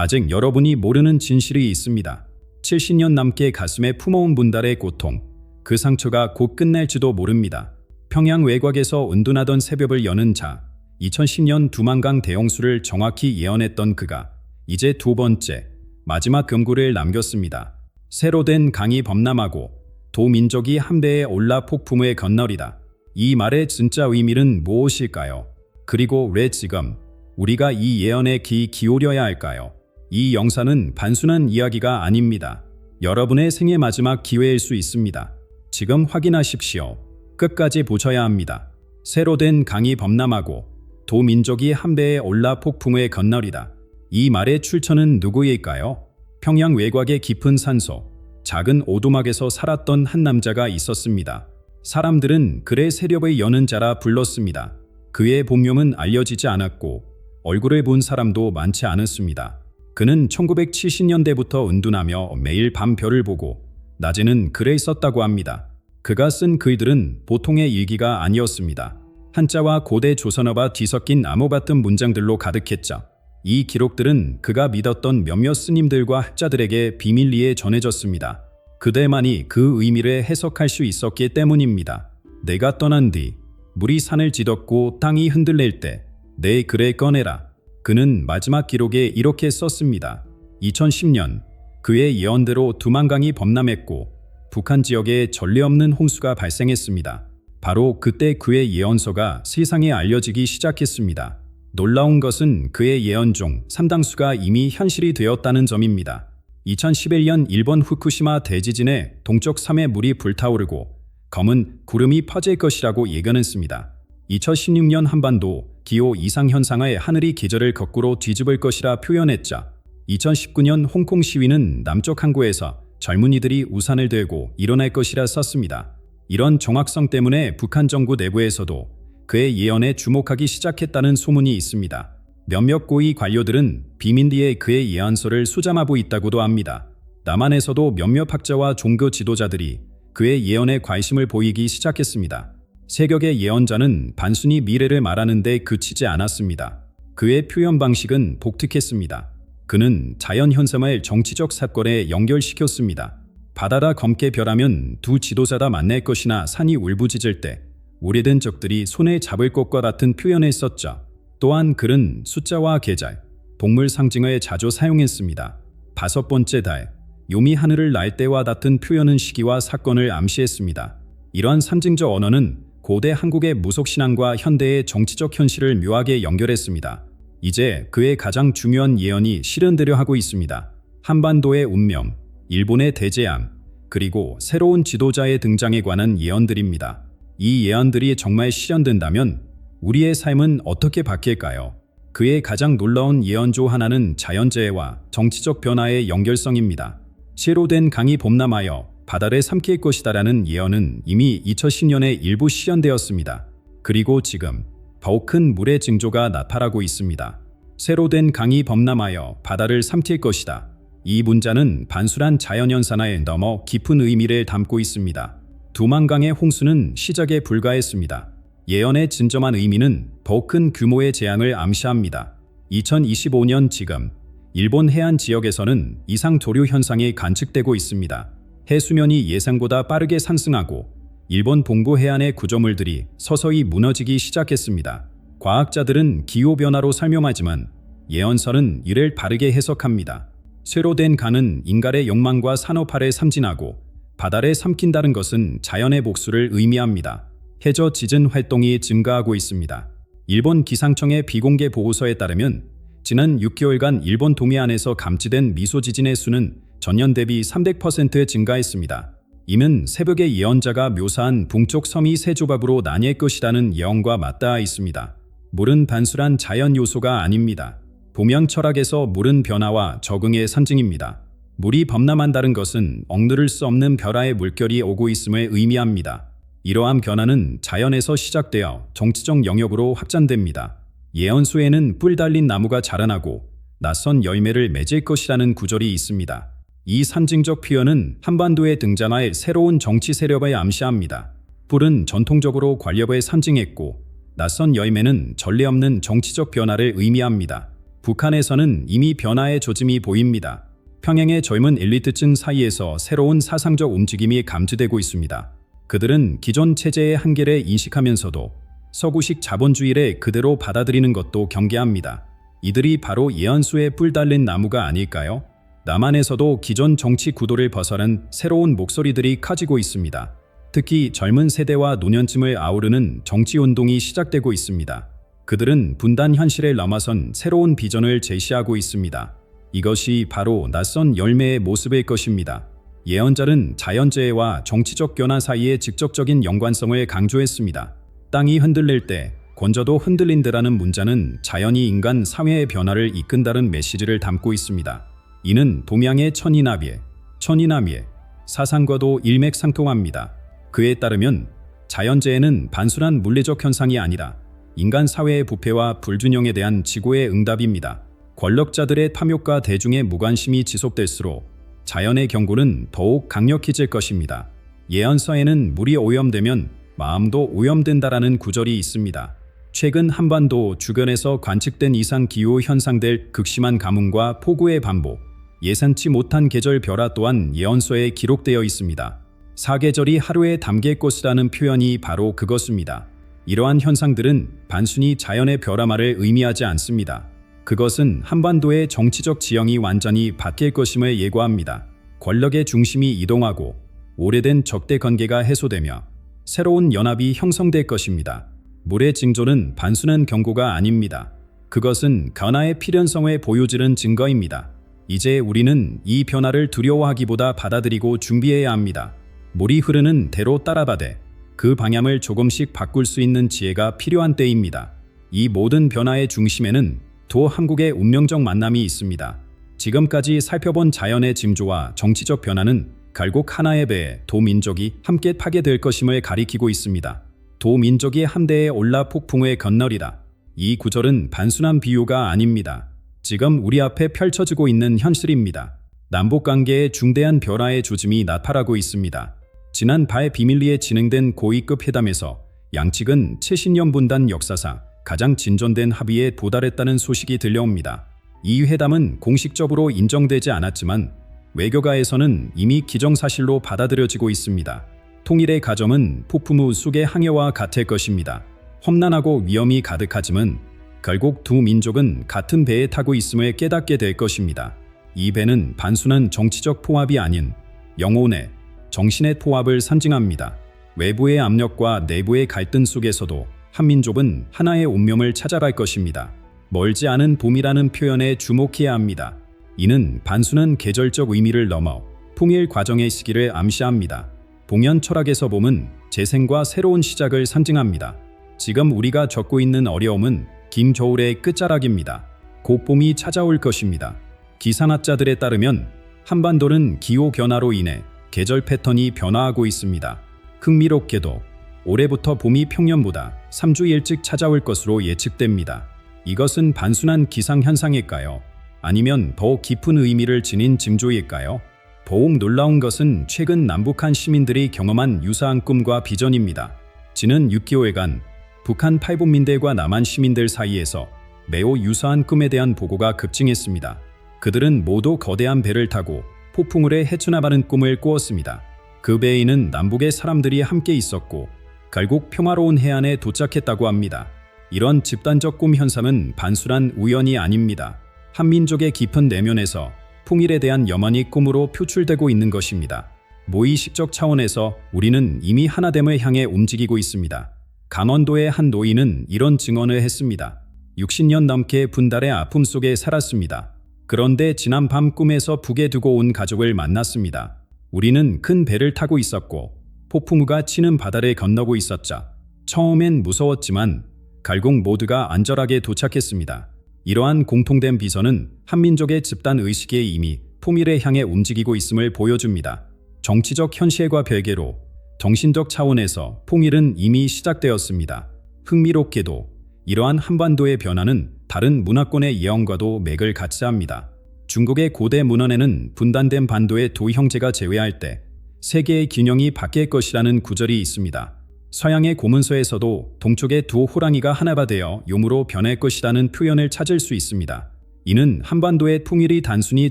아직 여러분이 모르는 진실이 있습니다. 70년 남게 가슴에 품어온 분달의 고통, 그 상처가 곧 끝날지도 모릅니다. 평양 외곽에서 은둔하던 새벽을 여는 자, 2010년 두만강 대홍수를 정확히 예언했던 그가 이제 두 번째, 마지막 금구를 남겼습니다. 새로 된 강이 범람하고 도민족이 함대에 올라 폭풍의 건널이다. 이 말의 진짜 의미는 무엇일까요? 그리고 왜 지금 우리가 이 예언에 귀 기울여야 할까요? 이 영상은 단순한 이야기가 아닙니다. 여러분의 생애 마지막 기회일 수 있습니다. 지금 확인하십시오. 끝까지 보셔야 합니다. 새로 된 강이 범람하고 도민족이 함대에 올라 폭풍의 건널이다. 이 말의 출처는 누구일까요? 평양 외곽의 깊은 산소, 작은 오두막에서 살았던 한 남자가 있었습니다. 사람들은 그의 세력의 여는 자라 불렀습니다. 그의 본명은 알려지지 않았고 얼굴을 본 사람도 많지 않았습니다. 그는 1970년대부터 은둔하며 매일 밤 별을 보고 낮에는 글을 썼다고 합니다. 그가 쓴 글들은 보통의 일기가 아니었습니다. 한자와 고대 조선어가 뒤섞인 암호 같은 문장들로 가득했죠. 이 기록들은 그가 믿었던 몇몇 스님들과 학자들에게 비밀리에 전해졌습니다. 그들만이 그 의미를 해석할 수 있었기 때문입니다. 내가 떠난 뒤 물이 산을 찢었고 땅이 흔들릴 때 내 글을 꺼내라. 그는 마지막 기록에 이렇게 썼습니다. 2010년 그의 예언대로 두만강이 범람했고 북한 지역에 전례 없는 홍수가 발생했습니다. 바로 그때 그의 예언서가 세상에 알려지기 시작했습니다. 놀라운 것은 그의 예언 중 상당수가 이미 현실이 되었다는 점입니다. 2011년 일본 후쿠시마 대지진에 동쪽 섬의 물이 불타오르고 검은 구름이 퍼질 것이라고 예견했습니다. 2016년 한반도 기후 이상 현상의 하늘이 계절을 거꾸로 뒤집을 것이라 표현했자 2019년 홍콩 시위는 남쪽 항구에서 젊은이들이 우산을 들고 일어날 것이라 썼습니다. 이런 정확성 때문에 북한 정부 내부에서도 그의 예언에 주목하기 시작했다는 소문이 있습니다. 몇몇 고위 관료들은 비민리에 그의 예언서를 수잠하고 있다고도 합니다. 남한에서도 몇몇 학자와 종교 지도자들이 그의 예언에 관심을 보이기 시작했습니다. 세격의 예언자는 단순히 미래를 말하는 데 그치지 않았습니다. 그의 표현 방식은 독특했습니다. 그는 자연 현상을 정치적 사건에 연결시켰습니다. 바다라 검게 별하면 두 지도자 다 만날 것이나 산이 울부짖을 때 오래된 적들이 손에 잡을 것과 같은 표현을 썼죠. 또한 그는 숫자와 계절, 동물 상징을 자주 사용했습니다. 다섯 번째 달, 요미 하늘을 날 때와 같은 표현은 시기와 사건을 암시했습니다. 이러한 상징적 언어는 고대 한국의 무속신앙과 현대의 정치적 현실을 묘하게 연결했습니다. 이제 그의 가장 중요한 예언이 실현되려 하고 있습니다. 한반도의 운명, 일본의 대재앙, 그리고 새로운 지도자의 등장에 관한 예언들입니다. 이 예언들이 정말 실현된다면 우리의 삶은 어떻게 바뀔까요? 그의 가장 놀라운 예언 중 하나는 자연재해와 정치적 변화의 연결성입니다. 새로 된 강이 범람하여 바다를 삼킬 것이다라는 예언은 이미 2010년에 일부 실현되었습니다. 그리고 지금 더욱 큰 물의 징조가 나타나고 있습니다. 새로 된 강이 범람하여 바다를 삼킬 것이다. 이 문자는 단순한 자연현상에 넘어 깊은 의미를 담고 있습니다. 두만강의 홍수는 시작에 불과했습니다. 예언의 진정한 의미는 더욱 큰 규모의 재앙을 암시합니다. 2025년 지금 일본 해안 지역에서는 이상 조류 현상이 관측되고 있습니다. 해수면이 예상보다 빠르게 상승하고 일본 동부 해안의 구조물들이 서서히 무너지기 시작했습니다. 과학자들은 기후변화로 설명하지만 예언설은 이를 바르게 해석합니다. 쇠로 된 강은 인간의 욕망과 산업화를 삼진하고 바다를 삼킨다는 것은 자연의 복수를 의미합니다. 해저 지진 활동이 증가하고 있습니다. 일본 기상청의 비공개 보고서에 따르면 지난 6개월간 일본 동해안에서 감지된 미소 지진의 수는 전년 대비 300% 증가했습니다. 이는 새벽의 예언자가 묘사한 북쪽 섬이 세 조각으로 나뉠 것이라는 예언과 맞닿아 있습니다. 물은 단순한 자연 요소가 아닙니다. 동양 철학에서 물은 변화와 적응의 상징입니다. 물이 범람한다는 것은 억누를 수 없는 변화의 물결이 오고 있음을 의미합니다. 이러한 변화는 자연에서 시작되어 정치적 영역으로 확장됩니다. 예언수에는 뿔 달린 나무가 자라나고 낯선 열매를 맺을 것이라는 구절이 있습니다. 이 상징적 표현은 한반도에 등장할 새로운 정치 세력을 암시합니다. 뿔은 전통적으로 권력을 상징했고 낯선 열매는 전례 없는 정치적 변화를 의미합니다. 북한에서는 이미 변화의 조짐이 보입니다. 평양의 젊은 엘리트층 사이에서 새로운 사상적 움직임이 감지되고 있습니다. 그들은 기존 체제의 한계를 인식하면서도 서구식 자본주의를 그대로 받아들이는 것도 경계합니다. 이들이 바로 예언수에 뿔 달린 나무가 아닐까요? 남한에서도 기존 정치 구도를 벗어난 새로운 목소리들이 커지고 있습니다. 특히 젊은 세대와 노년층을 아우르는 정치 운동이 시작되고 있습니다. 그들은 분단 현실을 넘어선 새로운 비전을 제시하고 있습니다. 이것이 바로 낯선 열매의 모습일 것입니다. 예언자는 자연재해와 정치적 변화 사이의 직접적인 연관성을 강조했습니다. 땅이 흔들릴 때 권저도 흔들린다라는 문자는 자연이 인간 사회의 변화를 이끈다는 메시지를 담고 있습니다. 이는 동양의 천인합의, 천인함의 사상과도 일맥상통합니다. 그에 따르면 자연재해는 단순한 물리적 현상이 아니라 인간 사회의 부패와 불균형에 대한 지구의 응답입니다. 권력자들의 탐욕과 대중의 무관심이 지속될수록 자연의 경고는 더욱 강력해질 것입니다. 예언서에는 물이 오염되면 마음도 오염된다라는 구절이 있습니다. 최근 한반도 주변에서 관측된 이상 기후 현상들 극심한 가뭄과 폭우의 반복, 예상치 못한 계절 변화 또한 예언서에 기록되어 있습니다. 사계절이 하루에 담길 것이라는 표현이 바로 그것입니다. 이러한 현상들은 단순히 자연의 변화만을 의미하지 않습니다. 그것은 한반도의 정치적 지형이 완전히 바뀔 것임을 예고합니다. 권력의 중심이 이동하고 오래된 적대 관계가 해소되며 새로운 연합이 형성될 것입니다. 물의 징조는 단순한 경고가 아닙니다. 그것은 변화의 필연성을 보여주는 증거입니다. 이제 우리는 이 변화를 두려워하기보다 받아들이고 준비해야 합니다. 물이 흐르는 대로 따라가되 그 방향을 조금씩 바꿀 수 있는 지혜가 필요한 때입니다. 이 모든 변화의 중심에는 도 한국의 운명적 만남이 있습니다. 지금까지 살펴본 자연의 징조와 정치적 변화는 결국 하나의 배에 도 민족이 함께 파괴될 것임을 가리키고 있습니다. 도 민족이 함대에 올라 폭풍의 건널이다. 이 구절은 단순한 비유가 아닙니다. 지금 우리 앞에 펼쳐지고 있는 현실입니다. 남북관계의 중대한 변화의 조짐이 나타나고 있습니다. 지난 발 비밀리에 진행된 고위급 회담에서 양측은 70년 분단 역사상 가장 진전된 합의에 도달했다는 소식이 들려옵니다. 이 회담은 공식적으로 인정되지 않았지만 외교가에서는 이미 기정사실로 받아들여지고 있습니다. 통일의 가정은 폭풍 후 쑥의 항해와 같을 것입니다. 험난하고 위험이 가득하지만 결국 두 민족은 같은 배에 타고 있음을 깨닫게 될 것입니다. 이 배는 단순한 정치적 포합이 아닌 영혼의, 정신의 포합을 상징합니다. 외부의 압력과 내부의 갈등 속에서도 한민족은 하나의 운명을 찾아갈 것입니다. 멀지 않은 봄이라는 표현에 주목해야 합니다. 이는 단순한 계절적 의미를 넘어 통일 과정의 시기를 암시합니다. 봉현 철학에서 봄은 재생과 새로운 시작을 상징합니다. 지금 우리가 겪고 있는 어려움은 긴 겨울의 끝자락입니다. 곧 봄이 찾아올 것입니다. 기상학자들에 따르면 한반도는 기후 변화로 인해 계절 패턴이 변화하고 있습니다. 흥미롭게도 올해부터 봄이 평년보다 3주 일찍 찾아올 것으로 예측됩니다. 이것은 단순한 기상 현상일까요? 아니면 더 깊은 의미를 지닌 징조일까요? 더욱 놀라운 것은 최근 남북한 시민들이 경험한 유사한 꿈과 비전입니다. 지난 6개월간 북한 탈북민들과 남한 시민들 사이에서 매우 유사한 꿈에 대한 보고가 급증했습니다. 그들은 모두 거대한 배를 타고 폭풍울에 헤쳐나가는 꿈을 꾸었습니다. 그 배에는 남북의 사람들이 함께 있었고 결국 평화로운 해안에 도착했다고 합니다. 이런 집단적 꿈 현상은 단순한 우연이 아닙니다. 한민족의 깊은 내면에서 통일에 대한 염원이 꿈으로 표출되고 있는 것입니다. 모의식적 차원에서 우리는 이미 하나됨을 향해 움직이고 있습니다. 강원도의 한 노인은 이런 증언을 했습니다. 60년 넘게 분달의 아픔 속에 살았습니다. 그런데 지난 밤 꿈에서 북에 두고 온 가족을 만났습니다. 우리는 큰 배를 타고 있었고 폭풍우가 치는 바다를 건너고 있었자 처음엔 무서웠지만 결국 모두가 안전하게 도착했습니다. 이러한 공통된 비전은 한민족의 집단 의식에 이미 통일에 향해 움직이고 있음을 보여줍니다. 정치적 현실과 별개로 정신적 차원에서 통일은 이미 시작되었습니다. 흥미롭게도 이러한 한반도의 변화는 다른 문화권의 예언과도 맥을 같이 합니다. 중국의 고대 문헌에는 분단된 반도의 두 형제가 제외할 때 세계의 균형이 바뀔 것이라는 구절이 있습니다. 서양의 고문서에서도 동쪽의 두 호랑이가 하나가 되어 용으로 변할 것이라는 표현을 찾을 수 있습니다. 이는 한반도의 통일이 단순히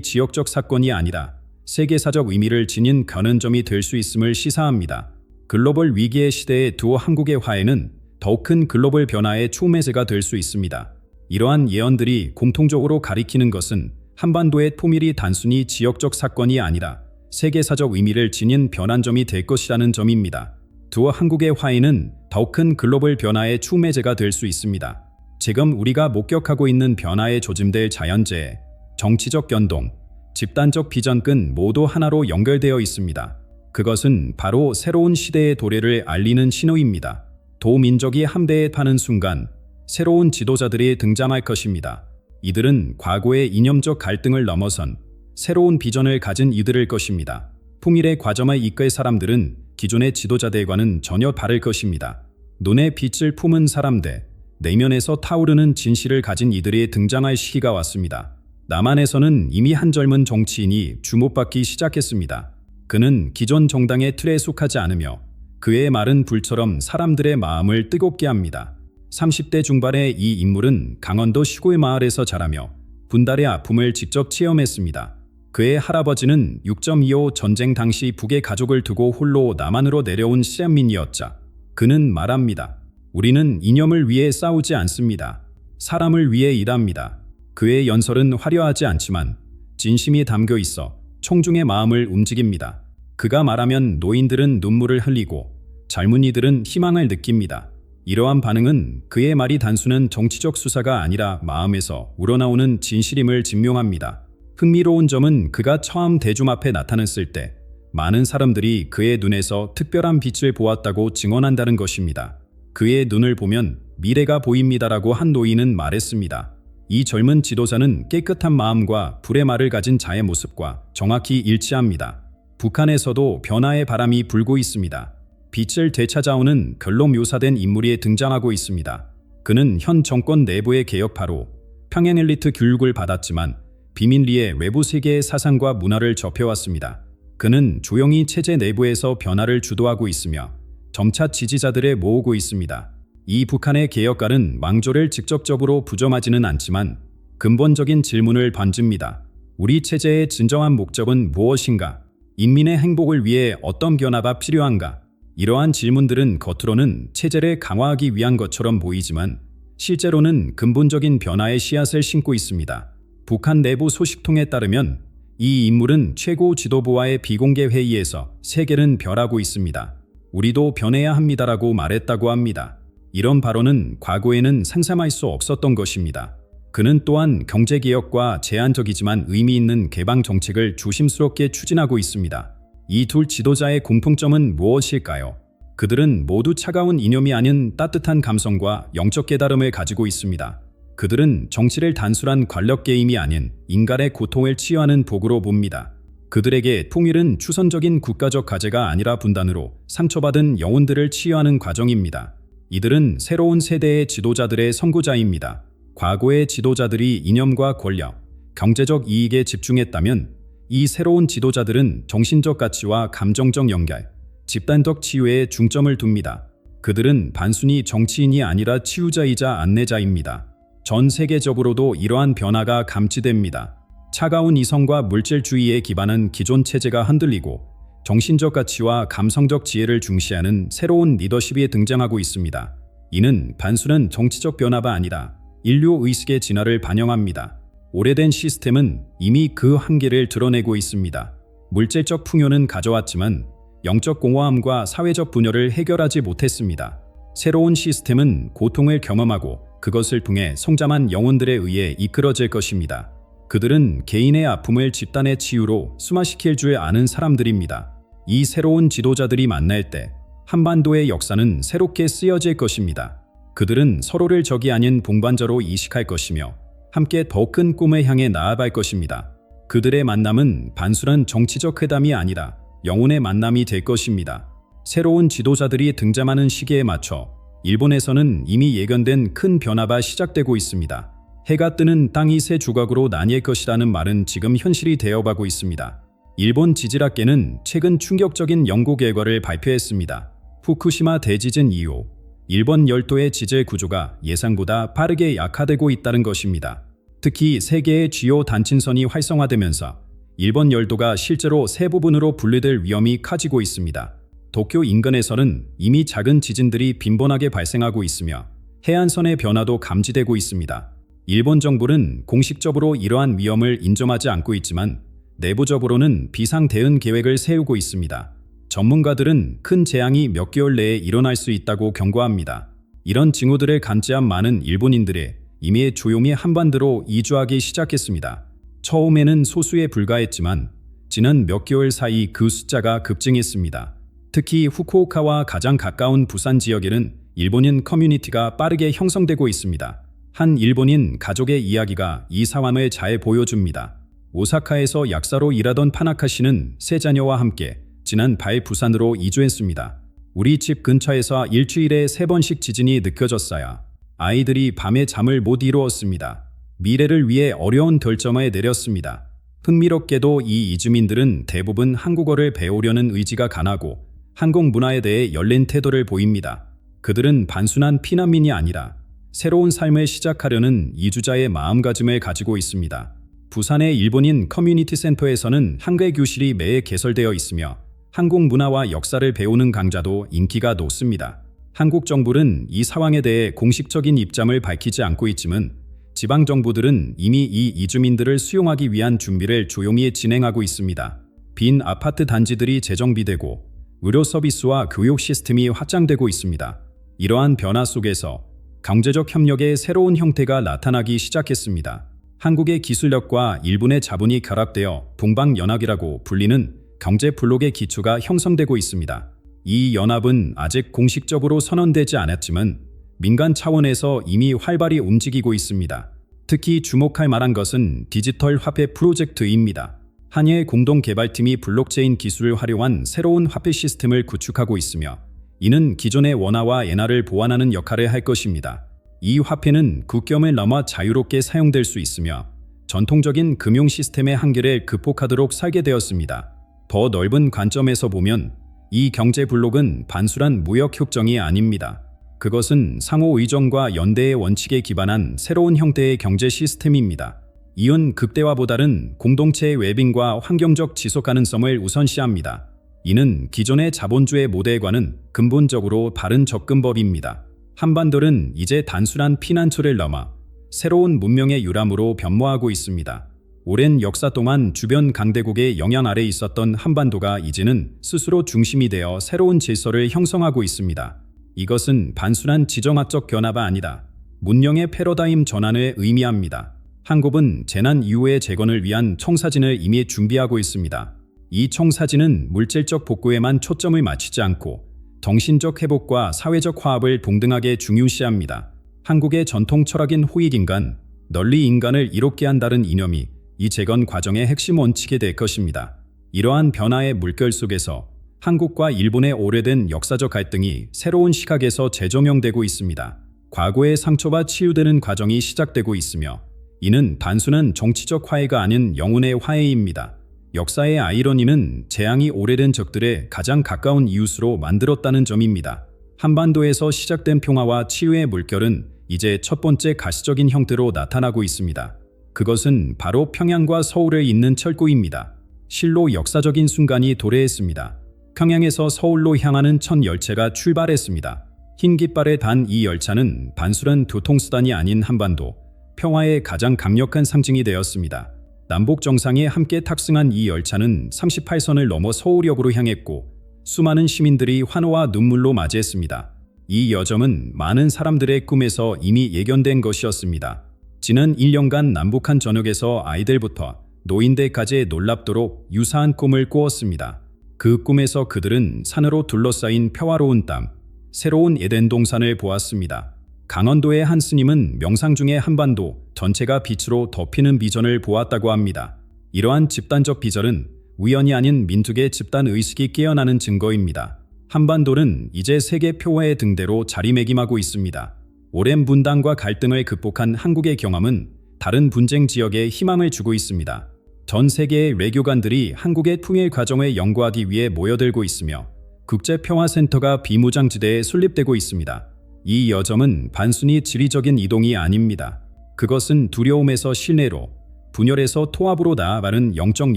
지역적 사건이 아니라 세계사적 의미를 지닌 변환점이 될 수 있음을 시사합니다. 글로벌 위기의 시대에 두 한국의 화해는 더욱 큰 글로벌 변화의 초매세가 될 수 있습니다. 이러한 예언들이 공통적으로 가리키는 것은 한반도의 통일이 단순히 지역적 사건이 아니라 세계사적 의미를 지닌 변환점이 될 것이라는 점입니다. 두 한국의 화해는 더욱 큰 글로벌 변화의 추매제가 될 수 있습니다. 지금 우리가 목격하고 있는 변화에 조짐될 자연재해, 정치적 변동, 집단적 비전끈 모두 하나로 연결되어 있습니다. 그것은 바로 새로운 시대의 도래를 알리는 신호입니다. 도민족이 함대에 파는 순간 새로운 지도자들이 등장할 것입니다. 이들은 과거의 이념적 갈등을 넘어선 새로운 비전을 가진 이들일 것입니다. 통일의 과정을 이끌 사람들은 기존의 지도자들과는 전혀 다를 것입니다. 눈에 빛을 품은 사람들, 내면에서 타오르는 진실을 가진 이들이 등장할 시기가 왔습니다. 남한에서는 이미 한 젊은 정치인이 주목받기 시작했습니다. 그는 기존 정당의 틀에 속하지 않으며 그의 말은 불처럼 사람들의 마음을 뜨겁게 합니다. 30대 중반의 이 인물은 강원도 시골 마을에서 자라며 분달의 아픔을 직접 체험했습니다. 그의 할아버지는 6.25 전쟁 당시 북의 가족을 두고 홀로 남한으로 내려온 시안민이었자 그는 말합니다. 우리는 이념을 위해 싸우지 않습니다. 사람을 위해 일합니다. 그의 연설은 화려하지 않지만 진심이 담겨 있어 청중의 마음을 움직입니다. 그가 말하면 노인들은 눈물을 흘리고 젊은이들은 희망을 느낍니다. 이러한 반응은 그의 말이 단순한 정치적 수사가 아니라 마음에서 우러나오는 진실임을 증명합니다. 흥미로운 점은 그가 처음 대중 앞에 나타났을 때 많은 사람들이 그의 눈에서 특별한 빛을 보았다고 증언한다는 것입니다. 그의 눈을 보면 미래가 보입니다라고 한 노인은 말했습니다. 이 젊은 지도자는 깨끗한 마음과 불의 말을 가진 자의 모습과 정확히 일치합니다. 북한에서도 변화의 바람이 불고 있습니다. 빛을 되찾아오는 결로 묘사된 인물이 등장하고 있습니다. 그는 현 정권 내부의 개혁파로 평양 엘리트 교육을 받았지만 비밀리에 외부 세계의 사상과 문화를 접해왔습니다. 그는 조용히 체제 내부에서 변화를 주도하고 있으며 점차 지지자들을 모으고 있습니다. 이 북한의 개혁가는 망조를 직접적으로 부정하지는 않지만 근본적인 질문을 던집니다. 우리 체제의 진정한 목적은 무엇인가? 인민의 행복을 위해 어떤 변화가 필요한가? 이러한 질문들은 겉으로는 체제를 강화하기 위한 것처럼 보이지만 실제로는 근본적인 변화의 씨앗을 심고 있습니다. 북한 내부 소식통에 따르면 이 인물은 최고 지도부와의 비공개 회의에서 세계는 별하고 있습니다. 우리도 변해야 합니다라고 말했다고 합니다. 이런 발언은 과거에는 상상할 수 없었던 것입니다. 그는 또한 경제개혁과 제한적이지만 의미 있는 개방 정책을 조심스럽게 추진하고 있습니다. 이 둘 지도자의 공통점은 무엇일까요? 그들은 모두 차가운 이념이 아닌 따뜻한 감성과 영적 깨달음을 가지고 있습니다. 그들은 정치를 단순한 권력 게임이 아닌 인간의 고통을 치유하는 복으로 봅니다. 그들에게 통일은 추선적인 국가적 과제가 아니라 분단으로 상처받은 영혼들을 치유하는 과정입니다. 이들은 새로운 세대의 지도자들의 선구자입니다. 과거의 지도자들이 이념과 권력, 경제적 이익에 집중했다면 이 새로운 지도자들은 정신적 가치와 감정적 연결, 집단적 치유에 중점을 둡니다. 그들은 단순히 정치인이 아니라 치유자이자 안내자입니다. 전 세계적으로도 이러한 변화가 감지됩니다. 차가운 이성과 물질주의에 기반한 기존 체제가 흔들리고 정신적 가치와 감성적 지혜를 중시하는 새로운 리더십이 등장하고 있습니다. 이는 단순한 정치적 변화가 아니라 인류 의식의 진화를 반영합니다. 오래된 시스템은 이미 그 한계를 드러내고 있습니다. 물질적 풍요는 가져왔지만 영적 공허함과 사회적 분열을 해결하지 못했습니다. 새로운 시스템은 고통을 경험하고 그것을 통해 성장한 영혼들에 의해 이끌어질 것입니다. 그들은 개인의 아픔을 집단의 치유로 수마시킬 줄 아는 사람들입니다. 이 새로운 지도자들이 만날 때 한반도의 역사는 새롭게 쓰여질 것입니다. 그들은 서로를 적이 아닌 동반자로 이식할 것이며 함께 더 큰 꿈을 향해 나아갈 것입니다. 그들의 만남은 단순한 정치적 회담이 아니라 영혼의 만남이 될 것입니다. 새로운 지도자들이 등장하는 시기에 맞춰 일본에서는 이미 예견된 큰 변화가 시작되고 있습니다. 해가 뜨는 땅이 새 조각으로 나뉠 것이라는 말은 지금 현실이 되어가고 있습니다. 일본 지질학계는 최근 충격적인 연구 결과를 발표했습니다. 후쿠시마 대지진 이후 일본 열도의 지질 구조가 예상보다 빠르게 약화되고 있다는 것입니다. 특히 세계의 주요 단층선이 활성화되면서 일본 열도가 실제로 세 부분으로 분리될 위험이 커지고 있습니다. 도쿄 인근에서는 이미 작은 지진들이 빈번하게 발생하고 있으며 해안선의 변화도 감지되고 있습니다. 일본 정부는 공식적으로 이러한 위험을 인정하지 않고 있지만 내부적으로는 비상 대응 계획을 세우고 있습니다. 전문가들은 큰 재앙이 몇 개월 내에 일어날 수 있다고 경고합니다. 이런 징후들을 감지한 많은 일본인들이 이미 조용히 한반도로 이주하기 시작했습니다. 처음에는 소수에 불과했지만 지난 몇 개월 사이 그 숫자가 급증했습니다. 특히 후쿠오카와 가장 가까운 부산 지역에는 일본인 커뮤니티가 빠르게 형성되고 있습니다. 한 일본인 가족의 이야기가 이 상황을 잘 보여줍니다. 오사카에서 약사로 일하던 파나카 씨는 세 자녀와 함께 지난 발 부산으로 이주했습니다. 우리 집 근처에서 일주일에 세 번씩 지진이 느껴졌어요. 아이들이 밤에 잠을 못 이루었습니다. 미래를 위해 어려운 결정을 내렸습니다. 흥미롭게도 이 이주민들은 대부분 한국어를 배우려는 의지가 강하고 한국 문화에 대해 열린 태도를 보입니다. 그들은 단순한 피난민이 아니라 새로운 삶을 시작하려는 이주자의 마음가짐을 가지고 있습니다. 부산의 일본인 커뮤니티 센터에서는 한글 교실이 매해 개설되어 있으며 한국 문화와 역사를 배우는 강좌도 인기가 높습니다. 한국 정부는 이 상황에 대해 공식적인 입장을 밝히지 않고 있지만 지방 정부들은 이미 이 이주민들을 수용하기 위한 준비를 조용히 진행하고 있습니다. 빈 아파트 단지들이 재정비되고 의료 서비스와 교육 시스템이 확장되고 있습니다. 이러한 변화 속에서 경제적 협력의 새로운 형태가 나타나기 시작했습니다. 한국의 기술력과 일본의 자본이 결합되어 동방연합이라고 불리는 경제 블록의 기초가 형성되고 있습니다. 이 연합은 아직 공식적으로 선언되지 않았지만 민간 차원에서 이미 활발히 움직이고 있습니다. 특히 주목할 만한 것은 디지털 화폐 프로젝트입니다. 한일 공동 개발팀이 블록체인 기술을 활용한 새로운 화폐 시스템을 구축하고 있으며 이는 기존의 원화와 엔화를 보완하는 역할을 할 것입니다. 이 화폐는 국경을 넘어 자유롭게 사용될 수 있으며 전통적인 금융 시스템의 한계를 극복하도록 설계되었습니다. 더 넓은 관점에서 보면 이 경제 블록은 반수란 무역 협정이 아닙니다. 그것은 상호 의존과 연대의 원칙에 기반한 새로운 형태의 경제 시스템입니다. 이은 극대화보다는 공동체의 외빙과 환경적 지속 가능성을 우선시합니다. 이는 기존의 자본주의 모델과는 근본적으로 다른 접근법입니다. 한반도는 이제 단순한 피난처를 넘어 새로운 문명의 유람으로 변모하고 있습니다. 오랜 역사 동안 주변 강대국의 영향 아래 있었던 한반도가 이제는 스스로 중심이 되어 새로운 질서를 형성하고 있습니다. 이것은 단순한 지정학적 변화가 아니다. 문명의 패러다임 전환을 의미합니다. 한국은 재난 이후의 재건을 위한 청사진을 이미 준비하고 있습니다. 이 청사진은 물질적 복구에만 초점을 맞추지 않고 정신적 회복과 사회적 화합을 동등하게 중요시합니다. 한국의 전통 철학인 호익인간, 널리 인간을 이롭게 한다는 이념이 이 재건 과정의 핵심 원칙이 될 것입니다. 이러한 변화의 물결 속에서 한국과 일본의 오래된 역사적 갈등이 새로운 시각에서 재조명되고 있습니다. 과거의 상처가 치유되는 과정이 시작되고 있으며 이는 단순한 정치적 화해가 아닌 영혼의 화해입니다. 역사의 아이러니는 재앙이 오래된 적들의 가장 가까운 이웃으로 만들었다는 점입니다. 한반도에서 시작된 평화와 치유의 물결은 이제 첫 번째 가시적인 형태로 나타나고 있습니다. 그것은 바로 평양과 서울에 있는 철도입니다. 실로 역사적인 순간이 도래했습니다. 평양에서 서울로 향하는 첫 열차가 출발했습니다. 흰 깃발에 단 이 열차는 단순한 교통수단이 아닌 한반도, 평화의 가장 강력한 상징이 되었습니다. 남북 정상에 함께 탑승한 이 열차는 38선을 넘어 서울역으로 향했고 수많은 시민들이 환호와 눈물로 맞이했습니다. 이 여정은 많은 사람들의 꿈에서 이미 예견된 것이었습니다. 지난 1년간 남북한 전역에서 아이들부터 노인들까지 놀랍도록 유사한 꿈을 꾸었습니다. 그 꿈에서 그들은 산으로 둘러싸인 평화로운 땅, 새로운 에덴 동산을 보았습니다. 강원도의 한 스님은 명상 중에 한반도 전체가 빛으로 덮이는 비전을 보았다고 합니다. 이러한 집단적 비전은 우연이 아닌 민족의 집단 의식이 깨어나는 증거입니다. 한반도는 이제 세계 표화의 등대로 자리매김하고 있습니다. 오랜 분단과 갈등을 극복한 한국의 경험은 다른 분쟁 지역에 희망을 주고 있습니다. 전 세계의 외교관들이 한국의 통일 과정을 연구하기 위해 모여들고 있으며 국제평화센터가 비무장지대에 설립되고 있습니다. 이 여정은 단순히 지리적인 이동이 아닙니다. 그것은 두려움에서 신뢰로, 분열에서 통합으로 나아가는 영적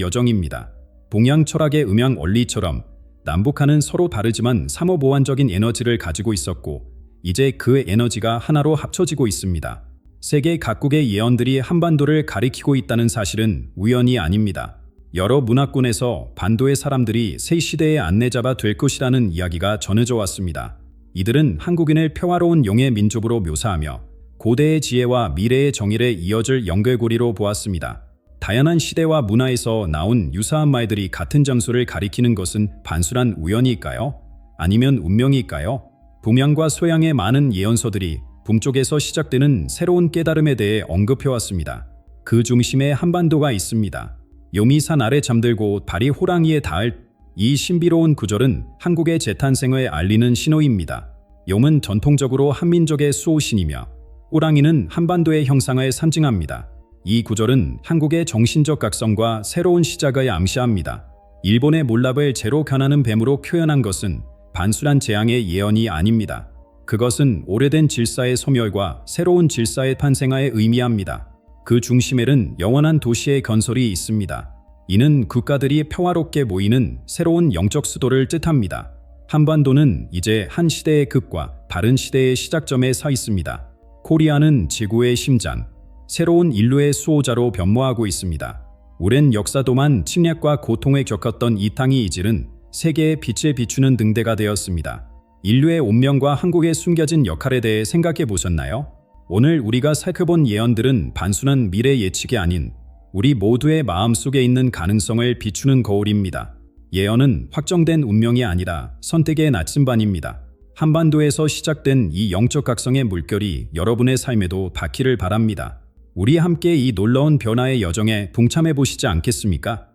여정입니다. 동양 철학의 음양 원리처럼 남북한은 서로 다르지만 삼호보완적인 에너지를 가지고 있었고 이제 그 에너지가 하나로 합쳐지고 있습니다. 세계 각국의 예언들이 한반도를 가리키고 있다는 사실은 우연이 아닙니다. 여러 문화권에서 반도의 사람들이 새 시대의 안내자가 될 것이라는 이야기가 전해져 왔습니다. 이들은 한국인을 평화로운 용의 민족으로 묘사하며 고대의 지혜와 미래의 정의를 이어질 연결고리로 보았습니다. 다양한 시대와 문화에서 나온 유사한 말들이 같은 장소를 가리키는 것은 단순한 우연일까요? 아니면 운명일까요? 동양과 소양의 많은 예언서들이 북쪽에서 시작되는 새로운 깨달음에 대해 언급해왔습니다. 그 중심에 한반도가 있습니다. 요미산 아래 잠들고 발이 호랑이에 닿을 이 신비로운 구절은 한국의 재탄생을 알리는 신호입니다. 용은 전통적으로 한민족의 수호신이며 호랑이는 한반도의 형상을 상징합니다. 이 구절은 한국의 정신적 각성과 새로운 시작을 암시합니다. 일본의 몰랍을 제로 견하는 뱀으로 표현한 것은 반순한 재앙의 예언이 아닙니다. 그것은 오래된 질사의 소멸과 새로운 질사의 탄생을 의미합니다. 그 중심에는 영원한 도시의 건설이 있습니다. 이는 국가들이 평화롭게 모이는 새로운 영적 수도를 뜻합니다. 한반도는 이제 한 시대의 끝과 다른 시대의 시작점에 서 있습니다. 코리아는 지구의 심장, 새로운 인류의 수호자로 변모하고 있습니다. 오랜 역사 도만 침략과 고통을 겪었던 이 땅이 이질은 세계의 빛을 비추는 등대가 되었습니다. 인류의 운명과 한국의 숨겨진 역할에 대해 생각해 보셨나요? 오늘 우리가 살펴본 예언들은 단순한 미래 예측이 아닌 우리 모두의 마음속에 있는 가능성을 비추는 거울입니다. 예언은 확정된 운명이 아니라 선택의 나침반입니다. 한반도에서 시작된 이 영적 각성의 물결이 여러분의 삶에도 닿기를 바랍니다. 우리 함께 이 놀라운 변화의 여정에 동참해 보시지 않겠습니까?